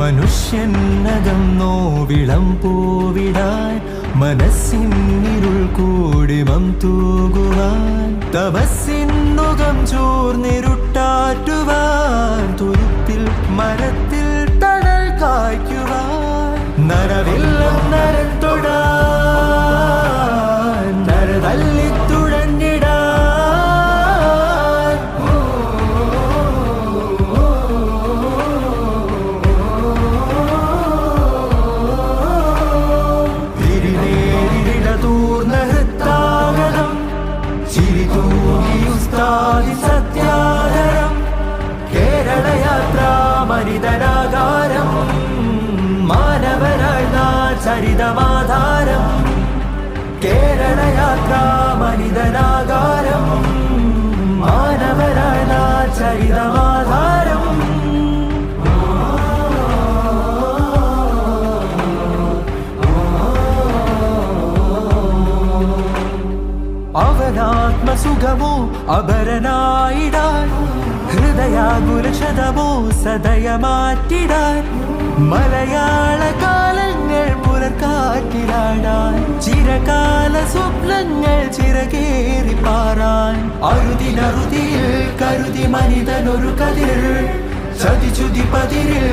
മനുഷ്യനകം നോവിളം പൂവിടാൻ മനസ്സിന്നിരുൾ കൂടിമം തൂകുവാൻ. തപസ്സിന്നുകം ചോർന്നിരുട്ടാറ്റുവാൻ. തുരുത്തിൽ മരത്തിൽ തണൽ കായ്ക്കുവാൻ. നരവില്ലം നരം തൊടാൻ. ചിരി തൂങ്ങിയുസ്താദി സത്യാദരം കേരളയാത്ര മനിതനാകാരം ചരിതമാധാരം കേരളയാത്രാമരിതരാകാരം മനിതനാകാരം മാനവനായി അവനാത്മസുഖമോ അപരനായിടാൻ ഹൃദയാകുലക്ഷതമോ സദയമാറ്റിടാൻ മലയാള കാലങ്ങൾ പുലർക്കാറ്റിലാടാൻ ചിരകാല സ്വപ്നങ്ങൾ ചിറകേറി പാറാൻ. അരുതിനറുതിയിൽ കരുതി മനിതനൊരു കതിർ ചതിചുതി പതിരിൽ